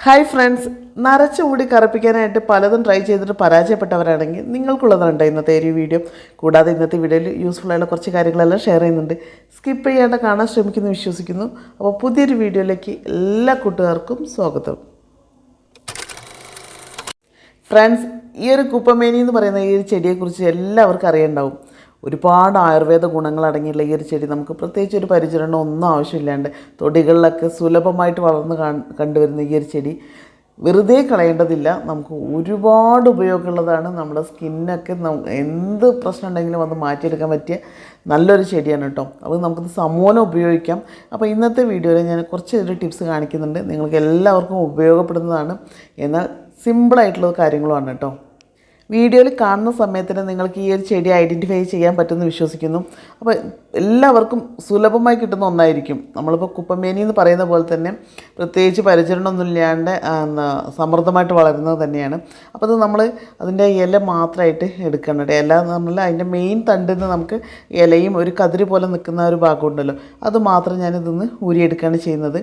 Hi friends നരച്ച മുടി കറുപ്പിക്കാനായിട്ട് പലതും ട്രൈ ചെയ്തിട്ട് പരാജയപ്പെട്ടവരാണെങ്കിൽ നിങ്ങൾക്കുള്ളതാണ് ഇന്നത്തെ ഒരു വീഡിയോ കൂടാതെ ഇന്നത്തെ വീഡിയോയിൽ യൂസ്ഫുൾ ആയുള്ള കുറച്ച് കാര്യങ്ങളെല്ലാം ഷെയർ ചെയ്യുന്നുണ്ട്. സ്കിപ്പ് ചെയ്യാണ്ട് കാണാൻ ശ്രമിക്കുന്നു വിശ്വസിക്കുന്നു. അപ്പോൾ പുതിയൊരു വീഡിയോയിലേക്ക് എല്ലാ കൂട്ടുകാർക്കും സ്വാഗതം. ഫ്രണ്ട്സ് ഈ ഒരു കുപ്പമേനി എന്ന് പറയുന്ന ഈ ഒരു ചെടിയെക്കുറിച്ച് എല്ലാവർക്കും അറിയണ്ടാവും. ഒരുപാട് ആയുർവേദ ഗുണങ്ങൾ അടങ്ങിയുള്ള ഈ ഒരു ചെടി നമുക്ക് പ്രത്യേകിച്ച് ഒരു പരിചരണം ഒന്നും ആവശ്യമില്ലാണ്ട് തൊടികളിലൊക്കെ സുലഭമായിട്ട് വളർന്ന് കണ്ടുവരുന്ന ഈ ഒരു ചെടി. വെറുതെ കളയേണ്ടതില്ല. നമുക്ക് ഒരുപാട് ഉപയോഗമുള്ളതാണ് നമ്മുടെ സ്കിന്നൊക്കെ എന്ത് പ്രശ്നം ഉണ്ടെങ്കിലും അത് മാറ്റിയെടുക്കാൻ പറ്റിയ നല്ലൊരു ചെടിയാണ് കേട്ടോ. അപ്പോൾ നമുക്കത് സമൂലം ഉപയോഗിക്കാം. അപ്പോൾ ഇന്നത്തെ വീഡിയോയിൽ ഞാൻ കുറച്ച് ഒരു ടിപ്സ് കാണിക്കുന്നുണ്ട്. നിങ്ങൾക്ക് എല്ലാവർക്കും ഉപയോഗപ്പെടുന്നതാണ്. എന്നാൽ സിമ്പിളായിട്ടുള്ള കാര്യങ്ങളുമാണ് കേട്ടോ. വീഡിയോയിൽ കാണുന്ന സമയത്തിന് നിങ്ങൾക്ക് ഈ ഒരു ചെടി ഐഡന്റിഫൈ ചെയ്യാൻ പറ്റുമെന്ന് വിശ്വസിക്കുന്നു. അപ്പോൾ എല്ലാവർക്കും സുലഭമായി കിട്ടുന്ന ഒന്നായിരിക്കും. നമ്മളിപ്പോൾ കുപ്പമേനി എന്ന് പറയുന്ന പോലെ തന്നെ പ്രത്യേകിച്ച് പരിചരണമൊന്നും ഇല്ലാണ്ട് ആ, സമൃദ്ധമായിട്ട് വളരുന്നത് തന്നെയാണ്. അപ്പോൾ അത് നമ്മൾ അതിന്റെ ഇല മാത്രമായിട്ട് എടുക്കണം കേട്ടോ. ഇല നമ്മൾ അതിന്റെ മെയിൻ തണ്ടിൽ നിന്ന് നമുക്ക് ഇലയും ഒരു കതിരി പോലെ നിൽക്കുന്ന ഒരു ഭാഗമുണ്ടല്ലോ അത് മാത്രം ഞാനിതൊന്ന് ഊരിയെടുക്കുകയാണ് ചെയ്യുന്നത്.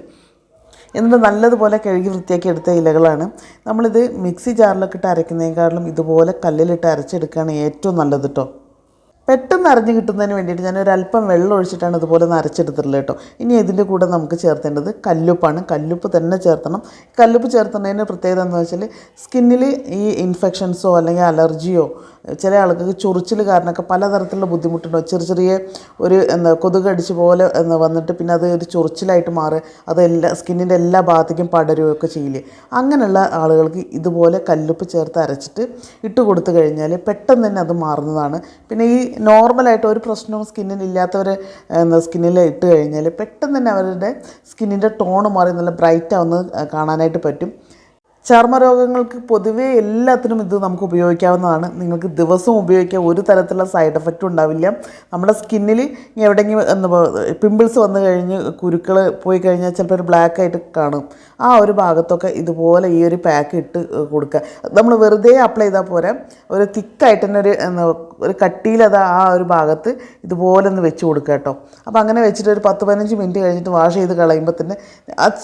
എന്നിട്ട് നല്ലതുപോലെ കഴുകി വൃത്തിയാക്കി എടുത്ത ഇലകളാണ്. നമ്മളിത് മിക്സി ജാറിലൊക്കെ ഇട്ട് അരയ്ക്കുന്നതിനേക്കാളും ഇതുപോലെ കല്ലിലിട്ട് അരച്ചെടുക്കുകയാണ് ഏറ്റവും നല്ലത് കേട്ടോ പെട്ടെന്ന് അരഞ്ഞ് കിട്ടുന്നതിന് വേണ്ടിയിട്ട് ഞാൻ അല്പം വെള്ളം ഒഴിച്ചിട്ടാണ് ഇതുപോലെ ഒന്ന് അരച്ചെടുത്തിട്ടുള്ളത് കേട്ടോ. ഇനി ഇതിന്റെ കൂടെ നമുക്ക് ചേർത്തേണ്ടത് കല്ലുപ്പാണ്. കല്ലുപ്പ് തന്നെ ചേർത്തണം. കല്ലുപ്പ് ചേർത്തുന്നതിന് പ്രത്യേകത എന്ന് വെച്ചാൽ സ്കിന്നിൽ ഈ ഇൻഫെക്ഷൻസോ അല്ലെങ്കിൽ അലർജിയോ ചില ആൾക്കാർക്ക് ചൊറിച്ചിൽ കാരണമൊക്കെ പലതരത്തിലുള്ള ബുദ്ധിമുട്ടുണ്ടാവും ചെറിയ ചെറിയ ഒരു എന്താ കൊതുക് അടിച്ച് പോലെ എന്താ വന്നിട്ട് പിന്നെ അത് ഒരു ചൊറിച്ചിലായിട്ട് മാറുക അത് എല്ലാ സ്കിന്നിന്റെ എല്ലാ ഭാഗത്തേക്കും പടരുകയൊക്കെ ചെയ്യില്ലേ? അങ്ങനെയുള്ള ആളുകൾക്ക് ഇതുപോലെ കല്ലുപ്പ് ചേർത്ത് അരച്ചിട്ട് ഇട്ട് കൊടുത്തു കഴിഞ്ഞാൽ പെട്ടെന്ന് തന്നെ അത് മാറുന്നതാണ്. പിന്നെ ഈ നോർമലായിട്ട് ഒരു പ്രശ്നവും എന്താ സ്കിന്നിൽ ഇട്ട് കഴിഞ്ഞാൽ പെട്ടെന്ന് തന്നെ അവരുടെ സ്കിന്നിന്റെ ടോണ് മാറി നല്ല ബ്രൈറ്റ് ആവുന്നത് കാണാനായിട്ട് പറ്റും. ചർമ്മരോഗങ്ങൾക്ക് പൊതുവേ എല്ലാത്തിനും ഇത് നമുക്ക് ഉപയോഗിക്കാവുന്നതാണ്. നിങ്ങൾക്ക് ദിവസവും ഉപയോഗിക്കാം. ഒരു തരത്തിലുള്ള സൈഡ് എഫക്റ്റും ഉണ്ടാവില്ല. നമ്മുടെ സ്കിന്നിൽ എവിടെയെങ്കിലും എന്താ പിമ്പിൾസ് വന്നു കഴിഞ്ഞ് കുരുക്കൾ പോയി കഴിഞ്ഞാൽ ചിലപ്പോൾ ഒരു ബ്ലാക്ക് ആയിട്ട് കാണും. ആ ഒരു ഭാഗത്തൊക്കെ ഇതുപോലെ ഈ ഒരു പാക്ക് ഇട്ട് കൊടുക്കുക. നമ്മൾ വെറുതെ അപ്ലൈ ചെയ്താൽ പോരാ. ഒരു തിക്കായിട്ട് തന്നെ ഒരു ഒരു കട്ടിയിൽ അത് ആ ഒരു ഭാഗത്ത് ഇതുപോലെ ഒന്ന് വെച്ച് കൊടുക്കുക കേട്ടോ. അപ്പോൾ അങ്ങനെ വെച്ചിട്ട് ഒരു പത്ത് പതിനഞ്ച് മിനിറ്റ് കഴിഞ്ഞിട്ട് വാഷ് ചെയ്ത് കളയുമ്പോൾ തന്നെ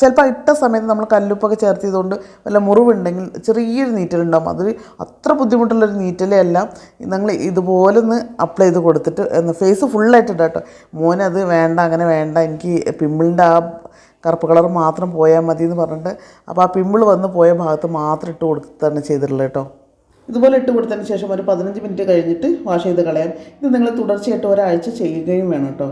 ചിലപ്പോൾ ഇട്ട സമയത്ത് നമ്മൾ കല്ലുപ്പൊക്കെ ചേർത്തിയതുകൊണ്ട് വല്ല മുറിവുണ്ടെങ്കിൽ ചെറിയൊരു നീറ്റലുണ്ടാകും അതൊരു അത്ര ബുദ്ധിമുട്ടുള്ളൊരു നീറ്റലേ അല്ല. നിങ്ങൾ ഇതുപോലെ ഒന്ന് അപ്ലൈ ചെയ്ത് കൊടുത്തിട്ട് ഫേസ് ഫുള്ളായിട്ട് മോനെ അത് വേണ്ട അങ്ങനെ വേണ്ട. എനിക്ക് പിമ്പിളിന്റെ ആ കറുപ്പ് കളർ മാത്രം പോയാൽ മതി എന്ന് പറഞ്ഞിട്ട് അപ്പോൾ ആ പിമ്പിൾ വന്ന് പോയ ഭാഗത്ത് മാത്രം ഇട്ട് കൊടുത്താണ് ചെയ്തിട്ടുള്ളത് കേട്ടോ ഇതുപോലെ ഇട്ട് കൊടുത്തതിന് ശേഷം ഒരു പതിനഞ്ച് മിനിറ്റ് കഴിഞ്ഞിട്ട് വാഷ് ചെയ്ത് കളയാം. ഇത് നിങ്ങൾ തുടർച്ചയായിട്ട് ഒരാഴ്ച ചെയ്യുകയും വേണം കേട്ടോ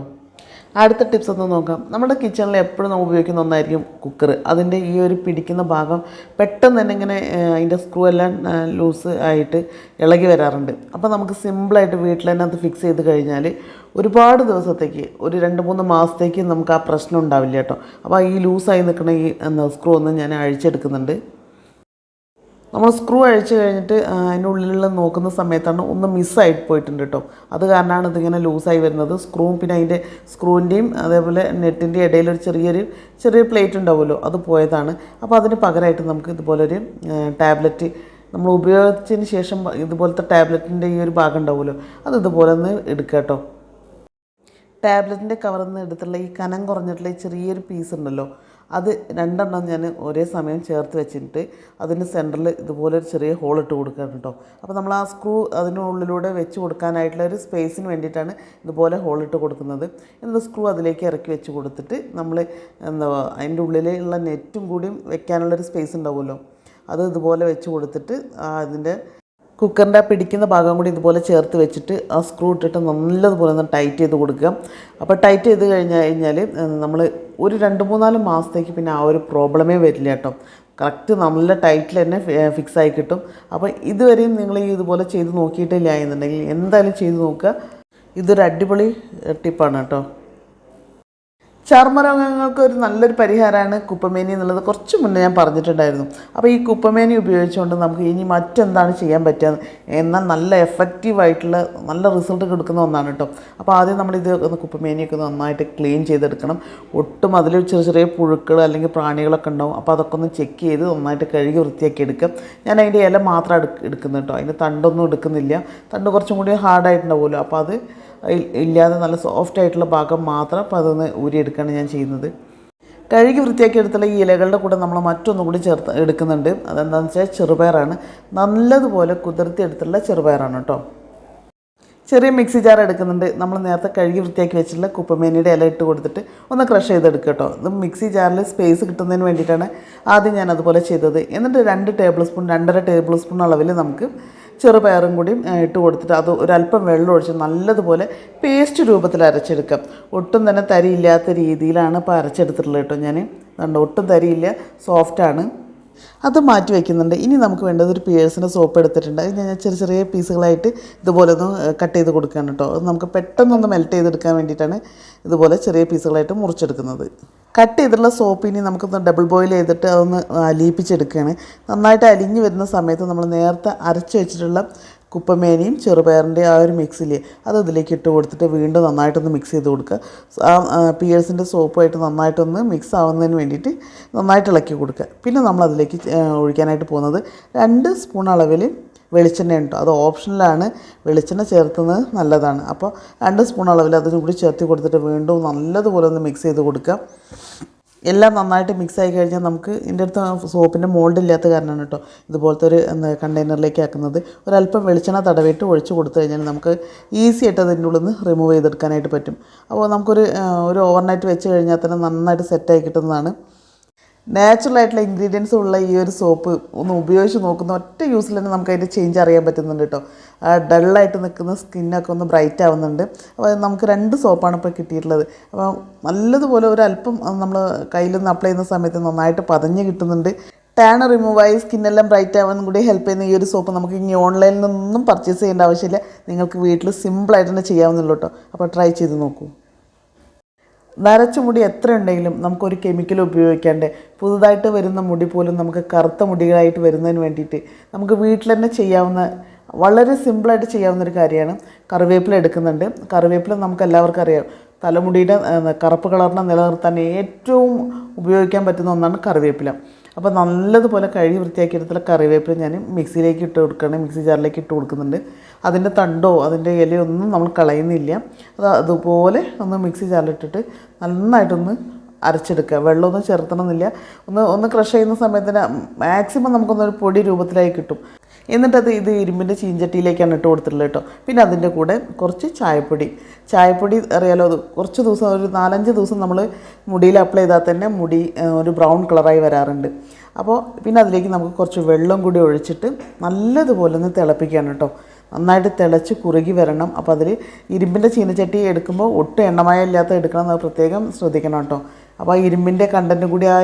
അടുത്ത ടിപ്സ് ഒന്ന് നോക്കാം. നമ്മുടെ കിച്ചണിൽ എപ്പോഴും നമ്മൾ ഉപയോഗിക്കുന്ന ഒന്നായിരിക്കും കുക്കർ അതിന്റെ ഈ ഒരു പിടിക്കുന്ന ഭാഗം പെട്ടെന്ന് തന്നെ ഇങ്ങനെ അതിന്റെ സ്ക്രൂ എല്ലാം ലൂസ് ആയിട്ട് ഇളകി വരാറുണ്ട്. അപ്പോൾ നമുക്ക് സിമ്പിളായിട്ട് വീട്ടിൽ തന്നെ അത് ഫിക്സ് ചെയ്ത് കഴിഞ്ഞാൽ ഒരുപാട് ദിവസത്തേക്ക് ഒരു രണ്ട് മൂന്ന് മാസത്തേക്ക് നമുക്ക് ആ പ്രശ്നം ഉണ്ടാവില്ല കേട്ടോ. അപ്പോൾ ഈ ലൂസായി നിൽക്കുന്ന ഈ സ്ക്രൂ ഒന്ന് ഞാൻ അഴിച്ചെടുക്കുന്നുണ്ട്. നമ്മൾ സ്ക്രൂ അഴിച്ചു കഴിഞ്ഞിട്ട് അതിന്റെ ഉള്ളിലുള്ള നോക്കുന്ന സമയത്താണ് ഒന്ന് മിസ്സായി പോയിട്ടുണ്ട് കേട്ടോ അത് കാരണമാണ് ഇതിങ്ങനെ ലൂസായി വരുന്നത്. സ്ക്രൂവും പിന്നെ അതിന്റെ സ്ക്രൂവിന്റെയും അതേപോലെ നെറ്റിന്റെ ഇടയിലൊരു ചെറിയൊരു ചെറിയ പ്ലേറ്റ് ഉണ്ടാവുമല്ലോ അത് പോയതാണ്. അപ്പോൾ അതിന് പകരമായിട്ട് നമുക്ക് ഇതുപോലൊരു ടാബ്ലറ്റ് നമ്മൾ ഉപയോഗിച്ചതിന് ശേഷം ഇതുപോലത്തെ ടാബ്ലറ്റിന്റെ ഈ ഒരു ഭാഗം ഉണ്ടാവുമല്ലോ അത് ഇതുപോലെ ഒന്ന് എടുക്കുക കേട്ടോ ടാബ്ലറ്റിന്റെ കവറിൽ നിന്ന് എടുത്തുള്ള ഈ കനം കുറഞ്ഞിട്ടുള്ള ചെറിയൊരു പീസ് ഉണ്ടല്ലോ അത് രണ്ടെണ്ണം ഞാൻ ഒരേ സമയം ചേർത്ത് വെച്ചിട്ട് അതിന് സെന്ററിൽ ഇതുപോലെ ഒരു ചെറിയ ഹോൾ ഇട്ട് കൊടുക്കുകയാണ് കേട്ടോ. അപ്പോൾ നമ്മൾ ആ സ്ക്രൂ അതിനുള്ളിലൂടെ വെച്ച് കൊടുക്കാനായിട്ടുള്ള ഒരു സ്പേസിന് വേണ്ടിയിട്ടാണ് ഇതുപോലെ ഹോൾ ഇട്ട് കൊടുക്കുന്നത്. എന്നിട്ട് സ്ക്രൂ അതിലേക്ക് ഇറക്കി വെച്ച് കൊടുത്തിട്ട് നമ്മൾ എന്താ അതിന്റെ ഉള്ളിലുള്ള നെറ്റും കൂടിയും വെക്കാനുള്ളൊരു സ്പേസ് ഉണ്ടാവുമല്ലോ. അത് ഇതുപോലെ വെച്ച് കൊടുത്തിട്ട് അതിന്റെ കുക്കറിന്റെ പിടിക്കുന്ന ഭാഗം കൂടി ഇതുപോലെ ചേർത്ത് വെച്ചിട്ട് ആ സ്ക്രൂ ഇട്ടിട്ട് നല്ലതുപോലെ ഒന്ന് ടൈറ്റ് ചെയ്ത് കൊടുക്കുക. അപ്പോൾ ടൈറ്റ് ചെയ്ത് കഴിഞ്ഞ് കഴിഞ്ഞാൽ നമ്മൾ ഒരു രണ്ട് മൂന്നാൽ മാസത്തേക്ക് പിന്നെ ആ ഒരു പ്രോബ്ലമേ വരില്ല കേട്ടോ. കറക്റ്റ് നല്ല ടൈറ്റിൽ തന്നെ ഫിക്സ് ആയി കിട്ടും. അപ്പോൾ ഇതുവരെയും നിങ്ങൾ ഈ ഇതുപോലെ ചെയ്ത് നോക്കിയിട്ടില്ല എന്നുണ്ടെങ്കിൽ എന്തായാലും ചെയ്ത് നോക്കുക. ഇതൊരു അടിപൊളി ടിപ്പാണ് കേട്ടോ. ചർമ്മരോഗങ്ങൾക്ക് ഒരു നല്ലൊരു പരിഹാരമാണ് കുപ്പമേനി എന്നുള്ളത്. കുറച്ച് മുന്നേ ഞാൻ പറഞ്ഞിട്ടുണ്ടായിരുന്നു. അപ്പോൾ ഈ കുപ്പമേനി ഉപയോഗിച്ചുകൊണ്ട് നമുക്ക് ഇനി മറ്റെന്താണ് ചെയ്യാൻ പറ്റുക എന്നാൽ നല്ല എഫക്റ്റീവായിട്ടുള്ള നല്ല റിസൾട്ട് കൊടുക്കുന്ന ഒന്നാണ് കേട്ടോ അപ്പോൾ ആദ്യം നമ്മൾ ഇത് ഒന്ന് കുപ്പമേനിയൊക്കെ നന്നായിട്ട് ക്ലീൻ ചെയ്തെടുക്കണം. ഒട്ടും അതിൽ ചെറിയ ചെറിയ പുഴുക്കൾ അല്ലെങ്കിൽ പ്രാണികളൊക്കെ ഉണ്ടാവും. അപ്പോൾ അതൊക്കെ ഒന്ന് ചെക്ക് ചെയ്ത് നന്നായിട്ട് കഴുകി വൃത്തിയാക്കി എടുക്കുക. ഞാൻ അതിന്റെ ഇല മാത്രം എടുക്ക എടുക്കുന്നത് കേട്ടോ അതിന്റെ തണ്ടൊന്നും എടുക്കുന്നില്ല. തണ്ട് കുറച്ചും കൂടി ഹാർഡായിട്ടുണ്ടാവുമല്ലോ അപ്പോൾ അത് ഇല്ലാതെ നല്ല സോഫ്റ്റ് ആയിട്ടുള്ള ഭാഗം മാത്രം അപ്പോൾ അതൊന്ന് ഊരിയെടുക്കുകയാണ് ഞാൻ ചെയ്യുന്നത്. കഴുകി വൃത്തിയാക്കി എടുത്തുള്ള ഈ ഇലകളുടെ കൂടെ നമ്മൾ മറ്റൊന്നും കൂടി ചേർത്ത് എടുക്കുന്നുണ്ട്. അതെന്താണെന്ന് വെച്ചാൽ ചെറുപയറാണ്. നല്ലതുപോലെ കുതിർത്തി എടുത്തുള്ള ചെറുപയറാണ് കേട്ടോ. ചെറിയ മിക്സി ജാർ എടുക്കുന്നുണ്ട്. നമ്മൾ നേരത്തെ കഴുകി വൃത്തിയാക്കി വെച്ചിട്ടുള്ള കുപ്പമേനിയുടെ ഇല ഇട്ട് കൊടുത്തിട്ട് ഒന്ന് ക്രഷ് ചെയ്തെടുക്കുക കേട്ടോ. ഇത് മിക്സി ജാറിൽ സ്പേസ് കിട്ടുന്നതിന് വേണ്ടിയിട്ടാണ് ആദ്യം ഞാൻ അതുപോലെ ചെയ്തത്. എന്നിട്ട് രണ്ട് ടേബിൾ സ്പൂൺ രണ്ടര ടേബിൾ സ്പൂൺ അളവിൽ നമുക്ക് ചെറുപയറും കൂടി ഏ, ഇട്ട് കൊടുത്തിട്ട് അത് ഒരല്പം വെള്ളം ഒഴിച്ച് നല്ലതുപോലെ പേസ്റ്റ് രൂപത്തിൽ അരച്ചെടുക്കാം. ഒട്ടും തന്നെ തരിയില്ലാത്ത രീതിയിലാണ് ഇപ്പോൾ അരച്ചെടുത്തിട്ടുള്ളത് കേട്ടോ ഞാൻ കണ്ടോ ഒട്ടും തരിയില്ല സോഫ്റ്റാണ് അത് മാറ്റി വയ്ക്കുന്നുണ്ട് ഇനി നമുക്ക് വേണ്ടത് ഒരു പിയേഴ്സിന്റെ സോപ്പ് എടുത്തിട്ടുണ്ട്. അത് ഞാൻ ചെറിയ ചെറിയ പീസുകളായിട്ട് ഇതുപോലെ ഒന്ന് കട്ട് ചെയ്ത് കൊടുക്കുകയാണ് കേട്ടോ. അത് നമുക്ക് പെട്ടെന്നൊന്ന് മെൽറ്റ് ചെയ്തെടുക്കാൻ വേണ്ടിയിട്ടാണ് ഇതുപോലെ ചെറിയ പീസുകളായിട്ട് മുറിച്ചെടുക്കുന്നത്. കട്ട് ചെയ്തിട്ടുള്ള സോപ്പ് ഇനി നമുക്കൊന്ന് ഡബിൾ ബോയിൽ ചെയ്തിട്ട് അതൊന്ന് അലിയിപ്പിച്ചെടുക്കുകയാണ്. നന്നായിട്ട് അലിഞ്ഞു വരുന്ന സമയത്ത് നമ്മൾ നേരത്തെ അരച്ച് വെച്ചിട്ടുള്ള കുപ്പമേനയും ചെറുപയറിന്റെ ആ ഒരു മിക്സിൽ അത് അതിലേക്ക് ഇട്ട് കൊടുത്തിട്ട് വീണ്ടും നന്നായിട്ടൊന്ന് മിക്സ് ചെയ്ത് കൊടുക്കുക. ആ പിയേഴ്സിന്റെ സോപ്പുമായിട്ട് നന്നായിട്ടൊന്ന് മിക്സ് ആവുന്നതിന് വേണ്ടിയിട്ട് നന്നായിട്ട് ഇളക്കി കൊടുക്കുക. പിന്നെ നമ്മൾ അതിലേക്ക് ഒഴിക്കാനായിട്ട് പോകുന്നത് രണ്ട് സ്പൂൺ അളവിൽ വെളിച്ചെണ്ണ ഉണ്ടോ. അത് ഓപ്ഷനിലാണ് വെളിച്ചെണ്ണ ചേർത്തുന്നത് നല്ലതാണ്. അപ്പോൾ രണ്ട് സ്പൂൺ അളവിൽ അതിന് കൂടി ചേർത്ത് കൊടുത്തിട്ട് വീണ്ടും നല്ലതുപോലെ ഒന്ന് മിക്സ് ചെയ്ത് കൊടുക്കുക. എല്ലാം നന്നായിട്ട് മിക്സ് ആയി കഴിഞ്ഞാൽ നമുക്ക് ഇതിന്റെ അടുത്ത് സോപ്പിന്റെ മോൾഡ് ഇല്ലാത്ത കാരണമാണ് കേട്ടോ ഇതുപോലത്തെ ഒരു എന്താ കണ്ടെയ്നറിലേക്ക് ആക്കുന്നത്. ഒരല്പം വെളിച്ചെണ്ണ തടവിട്ട് ഒഴിച്ച് കൊടുത്തു കഴിഞ്ഞാൽ നമുക്ക് ഈസി ആയിട്ട് അതിന്റെ ഉള്ളിൽ നിന്ന് റിമൂവ് ചെയ്തെടുക്കാനായിട്ട് പറ്റും. അപ്പോൾ നമുക്കൊരു ഒരു ഓവർനൈറ്റ് വെച്ച് കഴിഞ്ഞാൽ തന്നെ നന്നായിട്ട് സെറ്റായി കിട്ടുന്നതാണ്. നാച്ചുറൽ ആയിട്ടുള്ള ഇൻഗ്രീഡിയൻസ് ഉള്ള ഈ ഒരു സോപ്പ് ഒന്ന് ഉപയോഗിച്ച് നോക്കുന്ന ഒറ്റ യൂസിൽ തന്നെ നമുക്ക് അതിന്റെ ചേഞ്ച് അറിയാൻ പറ്റുന്നുണ്ട് കേട്ടോ ഡള്ളായിട്ട് നിൽക്കുന്ന സ്കിന്നൊക്കെ ഒന്ന് ബ്രൈറ്റ് ആവുന്നുണ്ട്. അപ്പോൾ നമുക്ക് രണ്ട് സോപ്പാണ് ഇപ്പോൾ കിട്ടിയിട്ടുള്ളത്. അപ്പോൾ നല്ലതുപോലെ ഒരു അല്പം നമ്മൾ കയ്യിലൊന്ന് അപ്ലൈ ചെയ്യുന്ന സമയത്ത് നന്നായിട്ട് പതഞ്ഞ് കിട്ടുന്നുണ്ട്. ടാൻ റിമൂവായി സ്കിന്നെല്ലാം ബ്രൈറ്റ് ആവാനും കൂടി ഹെൽപ്പ് ചെയ്യുന്ന ഈ ഒരു സോപ്പ് നമുക്ക് ഇനി ഓൺലൈനിൽ നിന്നൊന്നും പർച്ചേസ് ചെയ്യേണ്ട ആവശ്യമില്ല. നിങ്ങൾക്ക് വീട്ടിൽ സിമ്പിളായിട്ട് തന്നെ ചെയ്യാവുന്നുള്ളൂ കേട്ടോ അപ്പോൾ ട്രൈ ചെയ്ത് നോക്കൂ. നരച്ച മുടി എത്ര ഉണ്ടെങ്കിലും നമുക്കൊരു കെമിക്കൽ ഉപയോഗിക്കാണ്ട് പുതുതായിട്ട് വരുന്ന മുടി പോലും നമുക്ക് കറുത്ത മുടികളായിട്ട് വരുന്നതിന് വേണ്ടിയിട്ട് നമുക്ക് വീട്ടിൽ തന്നെ ചെയ്യാവുന്ന വളരെ സിമ്പിളായിട്ട് ചെയ്യാവുന്ന ഒരു കാര്യമാണ് കറിവേപ്പില എടുക്കുന്നുണ്ട്. കറിവേപ്പില നമുക്ക് എല്ലാവർക്കും അറിയാം. തലമുടിയുടെ കറുപ്പ് കളറിനെ നിലനിർത്താൻ ഏറ്റവും ഉപയോഗിക്കാൻ പറ്റുന്ന ഒന്നാണ് കറിവേപ്പില. അപ്പോൾ നല്ലതുപോലെ കഴുകി വൃത്തിയാക്കി എടുത്തിട്ടുള്ള കറിവേപ്പില ഞാൻ മിക്സിയിലേക്ക് ഇട്ട് കൊടുക്കുകയാണ്. മിക്സി ജാറിലേക്ക് ഇട്ട് കൊടുക്കുന്നുണ്ട്. അതിന്റെ തണ്ടോ അതിന്റെ ഇലയോ ഒന്നും നമ്മൾ കളയുന്നില്ല. അത് അതുപോലെ ഒന്ന് മിക്സി ജാറിലിട്ടിട്ട് നന്നായിട്ടൊന്ന് അരച്ചെടുക്കുക. വെള്ളമൊന്നും ചേർത്തണമെന്നില്ല. ഒന്ന് ഒന്ന് ക്രഷ് ചെയ്യുന്ന സമയത്തിന് മാക്സിമം നമുക്കൊന്നൊരു പൊടി രൂപത്തിലായി കിട്ടും. എന്നിട്ടത് ഇത് ഇരുമ്പിന്റെ ചീഞ്ചട്ടിയിലേക്കാണ് ഇട്ട് കൊടുത്തിട്ടുള്ളത് കേട്ടോ. പിന്നെ അതിന്റെ കൂടെ കുറച്ച് ചായപ്പൊടി. ചായപ്പൊടി അറിയാലോ അത് കുറച്ച് ദിവസം ഒരു നാലഞ്ച് ദിവസം നമ്മൾ മുടിയിൽ അപ്ലൈ ചെയ്താൽ തന്നെ മുടി ഒരു ബ്രൗൺ കളറായി വരാറുണ്ട്. അപ്പോൾ പിന്നെ അതിലേക്ക് നമുക്ക് കുറച്ച് വെള്ളം കൂടി ഒഴിച്ചിട്ട് നല്ലതുപോലെ ഒന്ന് തിളപ്പിക്കുകയാണ് കേട്ടോ. നന്നായിട്ട് തിളച്ച് കുറുകി വരണം. അപ്പോൾ അതിൽ ഇരുമ്പിന്റെ ചീനച്ചട്ടി എടുക്കുമ്പോൾ ഒട്ടും എണ്ണമായ ഇല്ലാത്ത എടുക്കണം എന്ന് പ്രത്യേകം ശ്രദ്ധിക്കണം കേട്ടോ. അപ്പോൾ ആ ഇരുമ്പിന്റെ കണ്ടന്റ് കൂടി ആ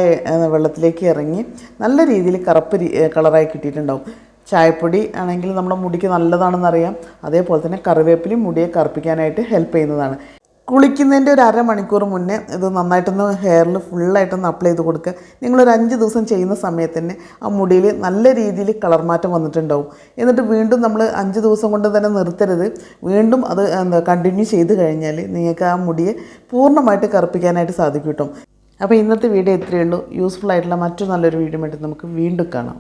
വെള്ളത്തിലേക്ക് ഇറങ്ങി നല്ല രീതിയിൽ കറുപ്പ് കളറായി കിട്ടിയിട്ടുണ്ടാവും. ചായപ്പൊടി ആണെങ്കിൽ നമ്മുടെ മുടിക്ക് നല്ലതാണെന്നറിയാം. അതേപോലെ തന്നെ കറിവേപ്പിലയും മുടിയെ കറുപ്പിക്കാനായിട്ട് ഹെൽപ്പ് ചെയ്യുന്നതാണ്. കുളിക്കുന്നതിന്റെ ഒരു അരമണിക്കൂർ മുന്നേ ഇത് നന്നായിട്ടൊന്ന് ഹെയറിൽ ഫുള്ളായിട്ടൊന്ന് അപ്ലൈ ചെയ്ത് കൊടുക്കുക നിങ്ങളൊരു അഞ്ച് ദിവസം ചെയ്യുന്ന സമയത്ത് തന്നെ ആ മുടിയിൽ നല്ല രീതിയിൽ കളർ മാറ്റം വന്നിട്ടുണ്ടാവും. എന്നിട്ട് വീണ്ടും നമ്മൾ അഞ്ച് ദിവസം കൊണ്ട് തന്നെ നിർത്തരുത്. വീണ്ടും അത് എന്താ കണ്ടിന്യൂ ചെയ്ത് കഴിഞ്ഞാൽ നിങ്ങൾക്ക് ആ മുടിയെ പൂർണമായിട്ട് കറുപ്പിക്കാനായിട്ട് സാധിക്കും കേട്ടോ. അപ്പോൾ ഇന്നത്തെ വീഡിയോ ഇത്രയേ ഉള്ളൂ. യൂസ്ഫുൾ ആയിട്ടുള്ള മറ്റു നല്ലൊരു വീഡിയോ ആയിട്ട് നമുക്ക് വീണ്ടും കാണാം.